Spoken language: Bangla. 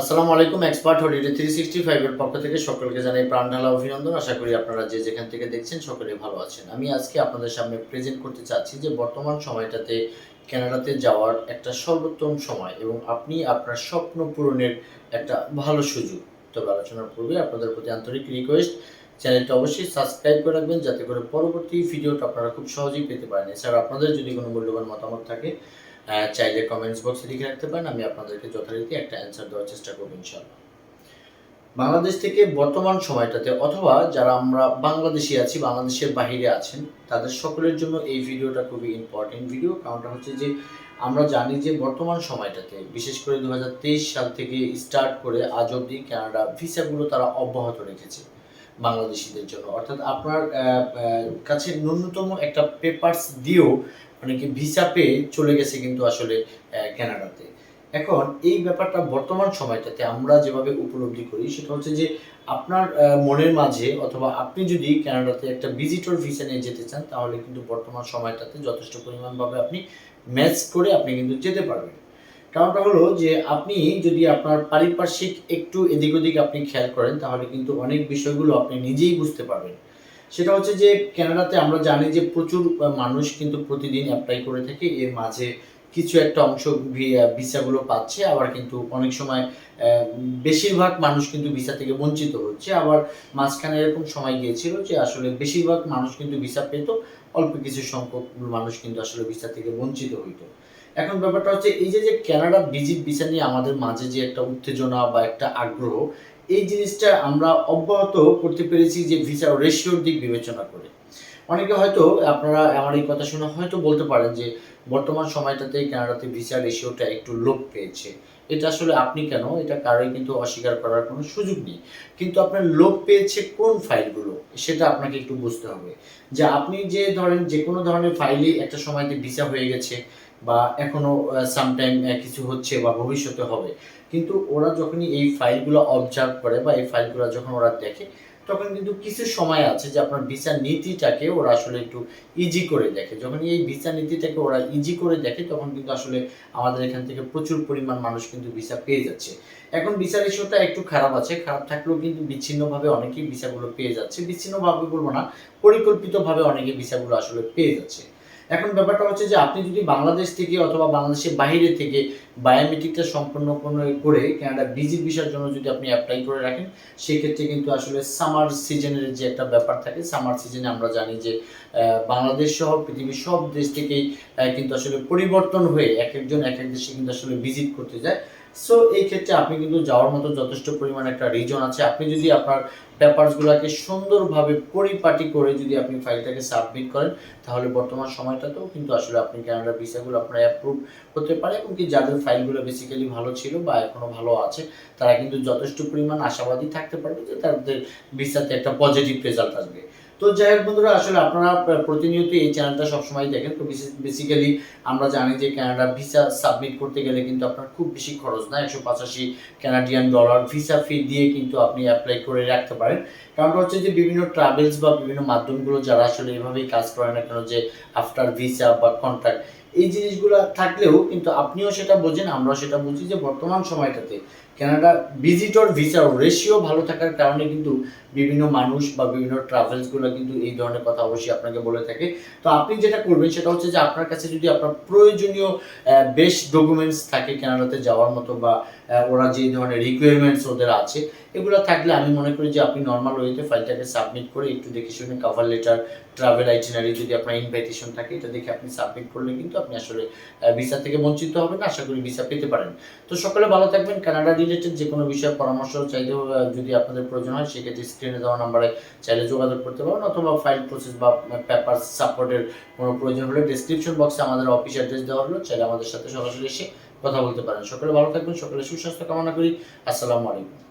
আসসালামু আলাইকুম এক্সপার্ট হলিডে থ্রি সিক্সটি ফাইভের পক্ষ থেকে সকলকে জানাই প্রাণ ঢালা অভিনন্দন। আশা করি আপনারা যে যেখান থেকে দেখছেন সকলে ভালো আছেন। আমি আজকে আপনাদের সামনে প্রেজেন্ট করতে চাচ্ছি যে বর্তমান সময়টাতে কানাডাতে যাওয়ার একটা সর্বোত্তম সময় এবং আপনি আপনার স্বপ্ন পূরণের একটা ভালো সুযোগ। তবে আলোচনার পূর্বে আপনাদের প্রতি আন্তরিক রিকোয়েস্ট চ্যানেলটা অবশ্যই সাবস্ক্রাইব করে রাখবেন যাতে করে পরবর্তী ভিডিওটা আপনারা খুব সহজেই পেতে পারেন। এছাড়া আপনাদের যদি কোনো মূল্যবান মতামত থাকে চাইলে কমেন্টস বক্সে লিখে রাখতে পারেন, আমি আপনাদেরকে যথারীতি একটা অ্যান্সার দেওয়ার চেষ্টা করব ইনশাল্লাহ বাংলাদেশ থেকে বর্তমান সময়টাতে অথবা যারা আমরা বাংলাদেশি আছি, বাংলাদেশের বাইরে আছেন, তাদের সকলের জন্য এই ভিডিওটা খুবই ইম্পর্টেন্ট ভিডিও কারণটা হচ্ছে যে আমরা জানি যে বর্তমান সময়টাতে, বিশেষ করে দু হাজার তেইশ সাল থেকে স্টার্ট করে আজ অবধি কানাডা ভিসাগুলো তারা অব্যাহত রেখেছে বাংলাদেশিদের জন্য। অর্থাৎ আপনার কাছে ন্যূনতম একটা পেপারস দিয়েও অনেকে ভিসা পেয়ে চলে গেছে কিন্তু আসলে আহ, কানাডাতে এখন এই ব্যাপারটা বর্তমান সময়টাতে আমরা যেভাবে উপলব্ধি করি সেটা হচ্ছে যে আপনার মনের মাঝে অথবা আপনি যদি ক্যানাডাতে একটা ভিজিটর ভিসা নিয়ে যেতে চান তাহলে কিন্তু বর্তমান সময়টাতে যথেষ্ট পরিমাণভাবে আপনি ম্যাচ করে আপনি কিন্তু যেতে পারবেন। কারণটা হলো যে আপনি যদি আপনার পারিপার্শ্বিক একটু এদিক ওদিক আপনি খেয়াল করেন তাহলে কিন্তু অনেক বিষয়গুলো আপনি নিজেই বুঝতে পারবেন। সেটা হচ্ছে যে কানাডাতে আমরা জানি যে প্রচুর মানুষ কিন্তু প্রতিদিন অ্যাপ্লাই করে থাকে। এর মাঝে কিছু একটা অংশ ভিসাগুলো পাচ্ছে। আবার কিন্তু অনেক সময় বেশিরভাগ মানুষ কিন্তু ভিসা থেকে বঞ্চিত হচ্ছে। আবার মাঝখানে এরকম সময় গিয়েছিল যে আসলে বেশিরভাগ মানুষ কিন্তু ভিসা পেত, অল্প কিছু সংখ্যক মানুষ কিন্তু আসলে ভিসা থেকে বঞ্চিত হইতো। এখন ব্যাপারটা হচ্ছে এই যে যে কানাডা ভিজিট ভিসা নিয়ে আমাদের মাঝে যে একটা উত্তেজনা বা একটা আগ্রহ এই জিনিসটা আমরা অব্যাহত করতে পেরেছি যে ভিসা রেশিওর দিক বিবেচনা করে। অনেকে হয়তো আপনারা আমার এই কথা শুনে হয়তো বলতে পারেন যে বর্তমান সময়টাতে কানাডাতে ভিসা রেশিওটা একটু লোপ পেয়েছে। এটা আসলে আপনি কেন? এটা কারোই কিন্তু অস্বীকার করার কোনো সুযোগ নেই। কিন্তু আপনার লোপ পেয়েছে কোন ফাইলগুলো সেটা আপনাকে একটু বুঝতে হবে। যে আপনি যে ধরেন যে কোনো ধরনের ফাইলই একটা সময়তে ভিসা হয়ে গেছে বা এখনও সামটাইম কিছু হচ্ছে বা ভবিষ্যতে হবে। কিন্তু ওরা যখনই এই ফাইলগুলো অবজার্ভ করে বা এই ফাইলগুলো যখন ওরা দেখে, তখন কিন্তু কিছু সময় আছে যে আপনার ভিসা নীতিটাকে ওরা আসলে একটু ইজি করে দেখে। যখন এই ভিসা নীতিটাকে ওরা ইজি করে দেখে, তখন কিন্তু আসলে আমাদের এখান থেকে প্রচুর পরিমাণ মানুষ কিন্তু ভিসা পেয়ে যাচ্ছে। এখন ভিসা রেশিওটা একটু খারাপ আছে, খারাপ থাকলেও কিন্তু বিচ্ছিন্নভাবে অনেকেই ভিসাগুলো পেয়ে যাচ্ছে। বিচ্ছিন্নভাবে বলব না, পরিকল্পিতভাবে অনেকে ভিসাগুলো আসলে পেয়ে যাচ্ছে। এখন ব্যাপারটা হচ্ছে যে আপনি যদি বাংলাদেশ থেকে অথবা বাংলাদেশের বাইরে থেকে বায়োমেট্রিকটা সম্পন্ন করে কানাডা ভিজিট ভিসার জন্য যদি আপনি অ্যাপ্লাই করে রাখেন, সেক্ষেত্রে কিন্তু আসলে সামার সিজনের যে একটা ব্যাপার থাকে সামার সিজনে আমরা জানি যে বাংলাদেশ সহ পৃথিবীর সব দেশ থেকেই কিন্তু আসলে পরিবর্তন হয়ে এক একজন এক এক দেশে কিন্তু আসলে ভিজিট করতে যায়। সো এই ক্ষেত্রে আপনি কিন্তু যাওয়ার মতো যথেষ্ট পরিমাণ একটা রিজন আছে। আপনি যদি আপনার পেপারসগুলোকে সুন্দরভাবে পরিপাটি করে যদি আপনি ফাইলটাকে সাবমিট করেন, তাহলে বর্তমান সময়টাতেও কিন্তু আসলে আপনি ক্যানাডার ভিসাগুলো আপনার অ্যাপ্রুভ হতে পারে এবং কি যাদের ফাইলগুলো বেসিক্যালি ভালো ছিল বা এখনও ভালো আছে, তারা কিন্তু যথেষ্ট পরিমাণ আশাবাদী থাকতে পারবে যে তাদের ভিসাতে একটা পজিটিভ রেজাল্ট আসবে। তো যাই হোক বন্ধুরা, আসলে আপনারা প্রতিনিয়ত এই চ্যানেলটা সবসময় দেখেন। তো বেসিক্যালি আমরা জানি যে ক্যানাডা ভিসা সাবমিট করতে গেলে কিন্তু আপনার খুব বেশি খরচ না, একশো পঁচাশি ক্যানাডিয়ান ডলার ভিসা ফি দিয়ে কিন্তু আপনি অ্যাপ্লাই করে রাখতে পারেন। কারণটা হচ্ছে যে বিভিন্ন ট্রাভেলস বা বিভিন্ন মাধ্যমগুলো যারা আসলে এভাবেই কাজ করে না কেন যে আফটার ভিসা বা কন্ট্রাক্ট এই জিনিসগুলো থাকলেও কিন্তু আপনিও সেটা বোঝেন, আমরাও সেটা বুঝি যে বর্তমান সময়টাতে কেনাডা ভিজিটর ভিসার রেশিও ভালো থাকার কারণে কিন্তু বিভিন্ন মানুষ বা বিভিন্ন ট্রাভেলসগুলো কিন্তু এই ধরনের কথা অবশ্যই আপনাকে বলে থাকে। তো আপনি যেটা করবেন সেটা হচ্ছে যে আপনার কাছে যদি আপনার প্রয়োজনীয় বেশ ডকুমেন্টস থাকে কেনাডাতে যাওয়ার মতো বা ওরা যে ধরনের রিকোয়ারমেন্টস ওদের আছে, এগুলো থাকলে আমি মনে করি যে আপনি নর্মাল ওয়েতে ফাইলটাকে সাবমিট করে একটু দেখে শুনে কাভার লেটার ট্রাভেল আইটিনারি যদি আপনার ইনভাইটেশন থাকে, এটা দেখে আপনি সাবমিট করলে কিন্তু আপনি আসলে ভিসা থেকে বঞ্চিত হবেন, আশা করি ভিসা পেতে পারেন। তো সকলে ভালো থাকবেন। কানাডা রিলেটেড যে কোনো বিষয়ে পরামর্শ চাইলেও যদি আপনাদের প্রয়োজন হয়, সেক্ষেত্রে স্ক্রিনে দেওয়া নাম্বারে চাইলে যোগাযোগ করতে পারেন অথবা ফাইল প্রসেস বা পেপার সাপোর্টের কোনো প্রয়োজন হলে ডিসক্রিপশন বক্সে আমাদের অফিস অ্যাড্রেস দেওয়া হলো, চাইলে আমাদের সাথে সরাসরি এসে কথা বলতে পারেন। সকলে ভালো থাকবেন, সকলে সুস্বাস্থ্য কামনা করি। আসসালামু আলাইকুম।